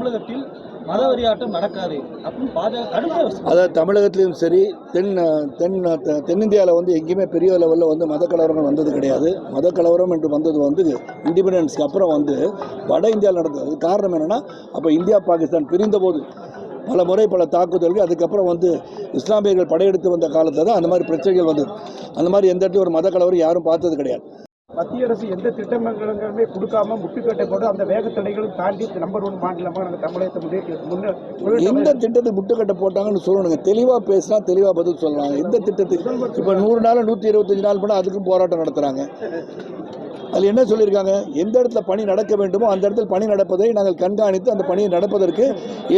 தமிழகத்தில் மதவெறியாட்டம் நடக்காது அப்படின்னு பாஜக கடுமையாக அதாவது தமிழகத்திலும் சரி தென் தென் தென்னிந்தியாவில் வந்து எங்கேயுமே பெரிய லெவலில் வந்து மத கலவரங்கள் வந்தது கிடையாது. மத கலவரம் என்று வந்தது வந்து இண்டிபெண்டன்ஸ்க்கு அப்புறம் வந்து வட இந்தியாவில் நடந்தது. காரணம் என்னென்னா அப்போ இந்தியா பாகிஸ்தான் பிரிந்தபோது பல முறை பல தாக்குதல்கள் அதுக்கப்புறம் வந்து இஸ்லாமியர்கள் படையெடுத்து வந்த காலத்தில் தான் அந்த மாதிரி பிரச்சனைகள் வந்தது. அந்த மாதிரி எந்த இடத்துல ஒரு மத கலவரம் யாரும் பார்த்தது கிடையாது. மத்திய அரசு எந்த திட்டங்களுமே கொடுக்காம முட்டுக்கட்டை போட்டு அந்த வேகத்தடைகளும் தாண்டி நம்பர் ஒன் மாநிலமாக நாங்கள் தமிழகத்தை முன்னே எந்த திட்டத்துக்கு முட்டுக்கட்டை போட்டாங்கன்னு சொல்லணுங்க. தெளிவாக பேசினா தெளிவாக பதில் சொல்லலாம். எந்த திட்டத்துக்கு இப்போ நூறு நாள் நூற்றி இருபத்தஞ்சு நாள் போனால் அதுக்கும் போராட்டம் நடத்துகிறாங்க அதில் என்ன சொல்லியிருக்காங்க? எந்த இடத்துல பணி நடக்க வேண்டுமோ அந்த இடத்துல பணி நடப்பதை நாங்கள் கண்காணித்து அந்த பணியை நடப்பதற்கு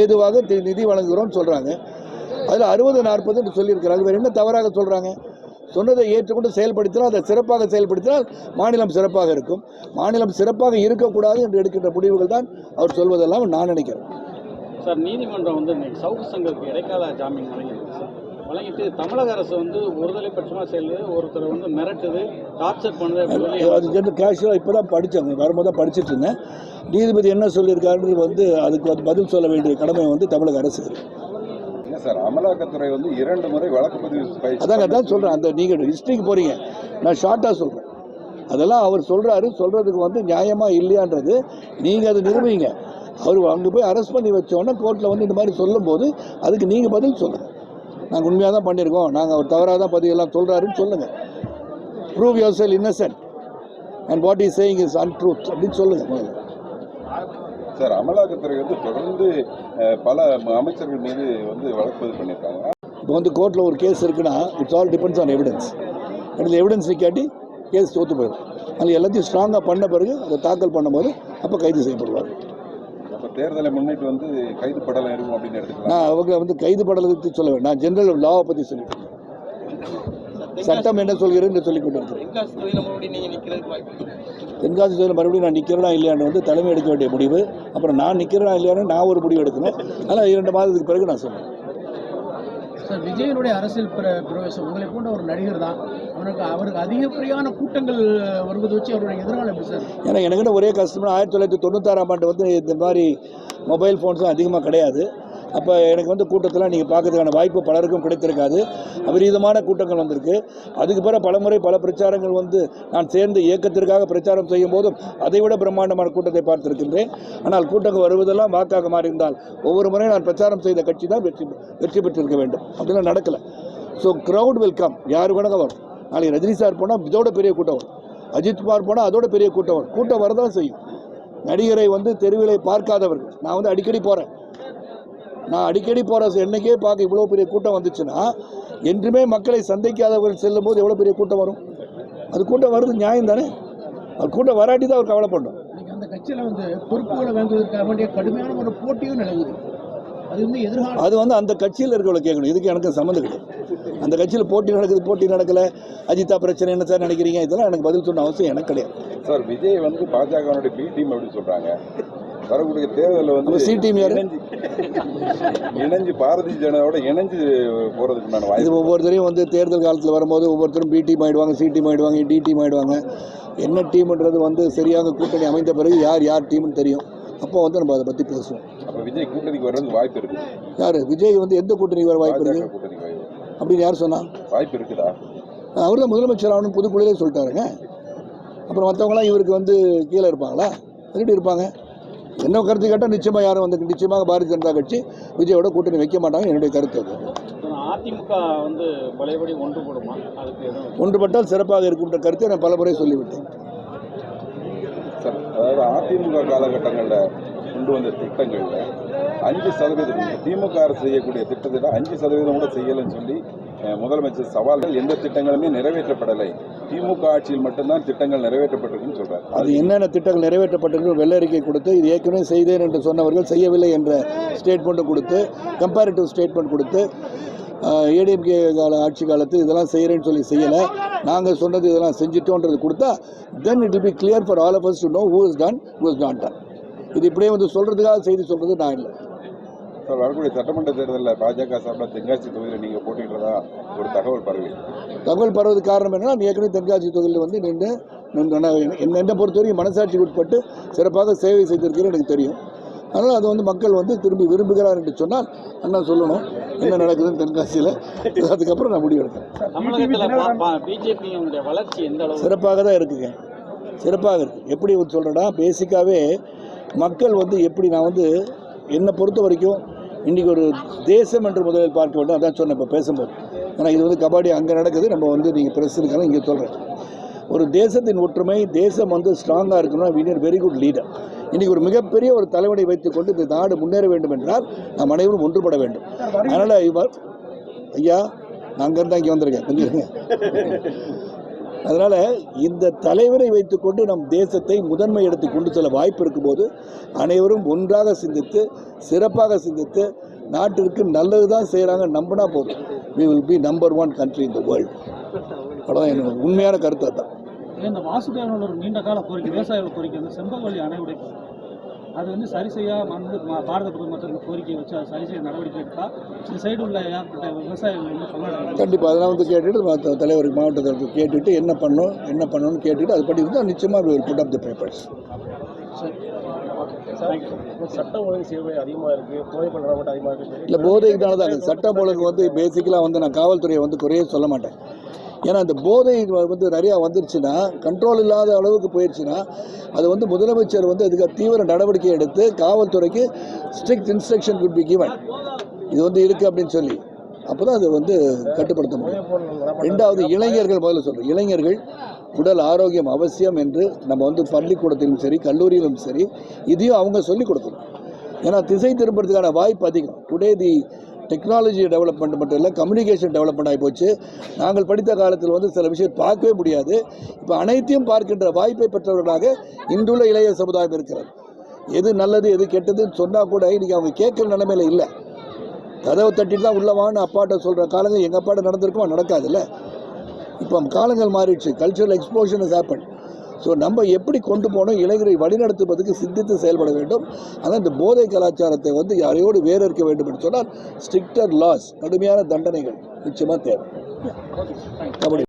ஏதுவாக நிதி வழங்குகிறோம்னு சொல்கிறாங்க அதில் அறுபது நாற்பதுன்னு சொல்லியிருக்கிறாங்க. வேறு என்ன தவறாக சொல்கிறாங்க சொன்னதை ஏற்றுக்கொண்டு செயல்படுத்தினால் அதை சிறப்பாக செயல்படுத்தினால் மாநிலம் சிறப்பாக இருக்கும். மாநிலம் சிறப்பாக இருக்கக்கூடாது என்று எடுக்கின்ற முடிவுகள் தான் அவர் சொல்வதெல்லாம் நான் நினைக்கிறேன். சார் நீதிமன்றம் வந்து சவுக்கு சங்கருக்கு இடைக்கால ஜாமீன் வழங்கியிருக்கு சார். வழங்கிட்டு தமிழக அரசு வந்து ஒருதலை பட்சமாக செல்லுது ஒருத்தரை வந்து மிரட்டுது டார்ச்சர் பண்ணுது அது ஜென்ரல் கேஷுவலாக இப்போ தான் படித்தேன் வரும்போது தான் படிச்சுட்டு இருந்தேன். நீதிபதி என்ன சொல்லியிருக்காருன்னு வந்து அதுக்கு வந்து பதில் சொல்ல வேண்டிய கடமை வந்து தமிழக அரசு இருக்கு. இல்ல சார். அமலாக்கத்துறை வந்து இரண்டு முறை வழக்கு பதிவு அதாங்க தான் சொல்கிறேன் அந்த நீங்கள் ஹிஸ்ட்ரிக்கு போகிறீங்க நான் ஷார்ட்டாக சொல்கிறேன் அதெல்லாம் அவர் சொல்கிறாரு சொல்கிறதுக்கு வந்து நியாயமாக இல்லையான்றது நீங்கள் அதை நிரூபிங்க. அவர் அங்கே போய் அரெஸ்ட் பண்ணி வச்சோன்னே கோர்ட்டில் வந்து இந்த மாதிரி சொல்லும்போது அதுக்கு நீங்கள் பதில் சொல்லுங்கள் நாங்கள் உண்மையாக தான் பண்ணியிருக்கோம். நாங்கள் அவர் தவறாக தான் பதிவெல்லாம் சொல்கிறாருன்னு சொல்லுங்கள் prove yourself innocent and what is saying is untruth அப்படின்னு சொல்லுங்கள் முதல்ல. சார் அமலாக்கத்துறை வந்து தொடர்ந்து பல அமைச்சர்கள் மீது வந்து வழக்கு பதிவு பண்ணியிருக்காங்க. இப்போ வந்து கோர்ட்டில் ஒரு கேஸ் இருக்குன்னா it's all depends on evidence அதில் எவிடன்ஸ் நிற்காட்டி கேஸ் தோற்று போயிடும். அதில் எல்லாத்தையும் ஸ்ட்ராங்காக பண்ண பிறகு அதை தாக்கல் பண்ணும்போது அப்போ கைது செய்யப்படுவார். அப்ப தேர்தலை முன்னிட்டு வந்து கைது படலம் இருக்கும் அப்படின்னு எடுத்துக்கலாம். நான் அவங்க வந்து கைது படலத்தை சொல்ல வேண்டாம். நான் ஜென்ரல் லாவை பற்றி சொல்லிட்டு இருக்கேன். சட்டம் என்ன சொல்கிறேன்னு சொல்லிக் கொண்டு இருக்கிறேன் தென்காசி தொகுதியில் மறுபடியும் நான் நிற்கிறேனா இல்லையான்னு வந்து தலைமை எடுக்க வேண்டிய முடிவு. அப்புறம் நான் நிற்கிறேனா இல்லையான்னு நான் ஒரு முடிவு எடுக்கணும். ஆனால் இரண்டு மாதத்துக்கு பிறகு நான் சொல்லுவேன் சார் விஜயனுடைய அரசியல் பிர- பிரவேசம் உங்களை போன்ற ஒரு நடிகர் தான். அவனுக்கு அவருக்கு அதிகப்படியான கூட்டங்கள் வருவதை வச்சு அவருடைய எதிர்காலம் எப்படி சார்? ஏன்னா எனக்குன்னு ஒரே கஷ்டம்னா ஆயிரத்தி தொள்ளாயிரத்தி தொண்ணூத்தாறாம் ஆண்டு வந்து இந்த மாதிரி மொபைல் ஃபோன்ஸும் அதிகமாக கிடையாது. அப்போ எனக்கு வந்து கூட்டத்தெல்லாம் நீங்கள் பார்க்கறதுக்கான வாய்ப்பு பலருக்கும் கிடைத்திருக்காது. அபரீதமான கூட்டங்கள் வந்திருக்கு. அதுக்கு பிறகு பலமுறை பல பிரச்சாரங்கள் வந்து நான் சேர்ந்து இயக்கத்திற்காக பிரச்சாரம் செய்யும் போதும் அதை விட பிரம்மாண்டமான கூட்டத்தை பார்த்திருக்கின்றேன். ஆனால் கூட்டங்கள் வருவதெல்லாம் வாக்காக மாறியிருந்தால் ஒவ்வொரு முறையும் நான் பிரச்சாரம் செய்த கட்சி தான் வெற்றி வெற்றி பெற்றிருக்க வேண்டும். அப்படிலாம் நடக்கலை. ஸோ க்ரௌட் வில் கம் யார் வேணாலும் வரும். நாளைக்கு ரஜினி சார் போனால் இதோட பெரிய கூட்டம் வரும். அஜித்குமார் போனால் அதோட பெரிய கூட்டம் வரும். கூட்டம் வரதான் செய்யும். நடிகரை வந்து தெருவிலை பார்க்காதவர்கள். நான் வந்து அடிக்கடி போகிறேன் நான் அடிக்கடி போகிற என்னைக்கே பார்க்க இவ்வளோ பெரிய கூட்டம் வந்துச்சுன்னா என்றுமே மக்களை சந்திக்காதவர்கள் செல்லும் போது எவ்வளோ பெரிய கூட்டம் வரும்? அது கூட்டம் வருது நியாயம் தானே? அது கூட்டம் வராட்டி தான் அவர் கவலைப்படணும். இன்னைக்கு அந்த கட்சியில் வந்து பொறுப்புகளை வாங்குவதற்காக வேண்டிய கடுமையான ஒரு போட்டியும் நிலவுது. அது வந்து எதிர்கால அது வந்து அந்த கட்சியில் இருக்கிறவங்களை கேட்கணும். இதுக்கு எனக்கு சம்மந்தம் கிடையாது அந்த கட்சியில் போட்டி நடக்குது போட்டி நடக்கலை. அஜிதா பிரச்சனை என்ன சார் நினைக்கிறீங்க? இதெல்லாம் எனக்கு பதில் சொன்ன அவசியம் எனக்கு கிடையாது. சார் விஜய் வந்து பாஜகனுடைய பி டீம் அப்படின்னு சொல்றாங்க. வரக்கூடிய தேர்தலில் வந்து C team யாரு? இணைஞ்சு பாரதிய ஜனதாவோட இணைஞ்சு போறதுக்கு நான் இது வாய்ப்பு ஒவ்வொருத்தரையும் வந்து தேர்தல் காலத்தில் வரும்போது ஒவ்வொருத்தரும் பி டீம் ஆயிடுவாங்க சி டீம் ஆயிடுவாங்க டி டீம் ஆயிடுவாங்க. என்ன டீம்ன்றது வந்து சரியாக கூட்டணி அமைந்த பிறகு யார் யார் டீம்னு தெரியும். அப்போ வந்து நம்ம அதை பற்றி பேசுவோம். அப்ப விஜய் கூட்டணிக்கு வர்றதுக்கு வாய்ப்பு இருக்குது யார்? விஜய் வந்து எந்த கூட்டணி வர வாய்ப்பு பாஜக இருக்கு கூட்டணிக்கு வாய்ப்பு அப்படின்னு யார் சொன்னா? வாய்ப்பு இருக்குதா? அவர் தான் முதலமைச்சர் ஆகணும் புதுக்குழுலே சொல்லிட்டாருங்க. அப்புறம் மற்றவங்களாம் இவருக்கு வந்து கீழே இருப்பாங்களா? எப்படி இருப்பாங்க. என்ன கருத்து கேட்டால் நிச்சயமாக யாரும் வந்து நிச்சயமாக பாரதிய ஜனதா கட்சி விஜயோட கூட்டணி வைக்க மாட்டாங்க. என்னுடைய கருத்து அது. அதிமுக வந்து பழையபடி ஒன்றுபடுமா ஒன்றுபட்டால் சிறப்பாக இருக்குன்ற கருத்தை நான் பலமுறை சொல்லிவிட்டேன். சார் அதாவது அதிமுக காலகட்டங்களில் கொண்டு வந்த திட்டங்கள்ல அஞ்சு சதவீதம். திமுக அரசு செய்யக்கூடிய திட்டத்தில் அஞ்சு சதவீதம் கூட செய்யலைன்னு சொல்லி முதலமைச்சர் சவால்கள் எந்த திட்டங்களுமே நிறைவேற்றப்படலை. திமுக ஆட்சியில் மட்டும்தான் திட்டங்கள் நிறைவேற்றப்பட்டிருக்குன்னு சொல்றாரு. அது என்னென்ன திட்டங்கள் நிறைவேற்றப்பட்டிருக்கு வெள்ளறிக்கை கொடுத்து இது ஏற்கனவே செய்தேன் என்று சொன்னவர்கள் செய்யவில்லை என்ற ஸ்டேட்மெண்ட்டும் கொடுத்து கம்பேரிட்டிவ் ஸ்டேட்மெண்ட் கொடுத்து ஏடிஎம்கே கால ஆட்சி காலத்தில் இதெல்லாம் செய்கிறேன்னு சொல்லி செய்யலை. நாங்கள் சொன்னது இதெல்லாம் செஞ்சிட்டோன்றது கொடுத்தா then it be clear for all of us to know who is done who is not done இது இப்படியே வந்து சொல்கிறதுக்காக செய்தி சொல்கிறது நான் இல்லை. சார் வரக்கூடிய சட்டமன்ற தேர்தலில் பாஜக சார்பில் தென்காசி தொகுதியில் நீங்கள் போட்டியிடுறதா ஒரு தகவல் பரவி. தகவல் பரவது காரணம் என்னன்னா ஏற்கனவே தென்காசி தொகுதியில் வந்து நின்று நின்று நான் என்ன- என்னை பொறுத்தவரைக்கும் மனசாட்சிக்கு உட்பட்டு சிறப்பாக சேவை செய்திருக்கிறேன் எனக்கு தெரியும். அதனால் அது வந்து மக்கள் வந்து திரும்பி விரும்புகிறார் என்று சொன்னால் அண்ணா சொல்லணும் என்ன நடக்குதுன்னு தென்காசியில். அதுக்கப்புறம் நான் முடிவு எடுக்கிறேன். தமிழகத்தில் பிஜேபியினுடைய வளர்ச்சி எந்த அளவு சிறப்பாக தான் இருக்குங்க. சிறப்பாக இருக்குது எப்படி சொல்கிறேன்னா பேசிக்காகவே மக்கள் வந்து எப்படி நான் வந்து என்னை பொறுத்த வரைக்கும் இன்றைக்கி ஒரு தேசம் என்று முதலில் பார்க்க வேண்டும். அதான் சொன்னேன் இப்போ பேசும்போது. ஏன்னா இது வந்து கபடி அங்கே நடக்குது. நம்ம வந்து நீங்கள் ப்ரெஸ் இருக்காங்க இங்கே சொல்கிறேன் ஒரு தேசத்தின் ஒற்றுமை தேசம் வந்து ஸ்ட்ராங்காக இருக்கணும்னா we வெரி குட் லீடர் இன்றைக்கி ஒரு மிகப்பெரிய ஒரு தலைவனை வைத்துக்கொண்டு இந்த நாடு முன்னேற வேண்டும் என்றால் நாம் அனைவரும் ஒன்றுபட வேண்டும். அதனால் இவர் ஐயா நான் அங்கேருந்து இங்கே வந்திருக்கேன். கொஞ்சம் அதனால் இந்த தலைவரை வைத்துக்கொண்டு நம் தேசத்தை முதன்மை எடுத்து கொண்டு செல்ல வாய்ப்பு இருக்கும்போது அனைவரும் ஒன்றாக சிந்தித்து சிறப்பாக சிந்தித்து நாட்டிற்கு நல்லது தான் செய்கிறாங்க நம்பினா போதும். We will be number one country in the world அவ்வளோதான் என்னோட உண்மையான கருத்து தான் இந்த வாசுதேவனோட நீண்ட கால கோரிக்கை விவசாயிகள் கோரிக்கை வந்து அணை உடைப்பு அது வந்து சரி செய்ய வந்து பாரத பிரதமர் இந்த கோரிக்கை வச்சு அதை சரி செய்ய நடவடிக்கை எடுத்தா இந்த சைடு உள்ள ஏற்பட்ட விவசாயிகள் வந்து கண்டிப்பாக அதெல்லாம் வந்து கேட்டுட்டு மத்த தலைவர் மாவட்ட தலைவர் கேட்டுட்டு என்ன பண்ணணும் என்ன பண்ணணும்னு கேட்டுட்டு அது படி இருந்தால் நிச்சயமாக பழக்கம் மட்டும் அதிகமாக இருக்கு இல்லை போதைக்குனால தான் சட்டம் ஒழுங்கு வந்து பேசிக்கலாக வந்து நான் காவல்துறையை வந்து குறையே சொல்ல மாட்டேன். ஏன்னா அந்த போதை வந்து நிறையா வந்துருச்சுன்னா கண்ட்ரோல் இல்லாத அளவுக்கு போயிடுச்சுன்னா அது வந்து முதலமைச்சர் வந்து அதுக்கு தீவிர நடவடிக்கை எடுத்து காவல்துறைக்கு strict instruction could be given இது வந்து இருக்குது அப்படின்னு சொல்லி. அப்போ தான் அது வந்து கட்டுப்படுத்த முடியும். ரெண்டாவது இளைஞர்கள் முதல்ல சொல்கிறோம் இளைஞர்கள் உடல் ஆரோக்கியம் அவசியம் என்று நம்ம வந்து பள்ளிக்கூடத்திலும் சரி கல்லூரியிலும் சரி இதையும் அவங்க சொல்லிக் கொடுக்கணும். ஏன்னா திசை திரும்புறதுக்கான வாய்ப்பு அதிகம். டுடே தி டெக்னாலஜி டெவலப்மெண்ட் மட்டும் இல்லை கம்யூனிகேஷன் டெவலப்மெண்ட் ஆகி போச்சு. நாங்கள் படித்த காலத்தில் வந்து சில விஷயம் பார்க்கவே முடியாது. இப்போ அனைத்தையும் பார்க்கின்ற வாய்ப்பை பெற்றவர்களாக இன்றுள்ள இளைய சமுதாயம் இருக்கிறது. எது நல்லது எது கெட்டதுன்னு சொன்னால் கூட இன்றைக்கி அவங்க கேட்குற நிலைமையில் இல்லை. கதவை தட்டிட்டு தான் உள்ளவான்னு அப்பாட்ட சொல்கிற காலங்கள் எங்கள் அப்பாட்ட நடந்திருக்குமா? நடக்காதுல்ல. இப்போ காலங்கள் மாறிடுச்சு. Cultural exposure is happen so நம்ம எப்படி கொண்டு போகணும் இளைஞரை வழிநடத்துவதற்கு சிந்தித்து செயல்பட வேண்டும். ஆனால் இந்த போதை கலாச்சாரத்தை வந்து யாரையோடு வேறு இருக்க வேண்டும் என்று சொன்னால் ஸ்ட்ரிக்டர் லாஸ் கடுமையான தண்டனைகள். நிச்சயமாக தேவை.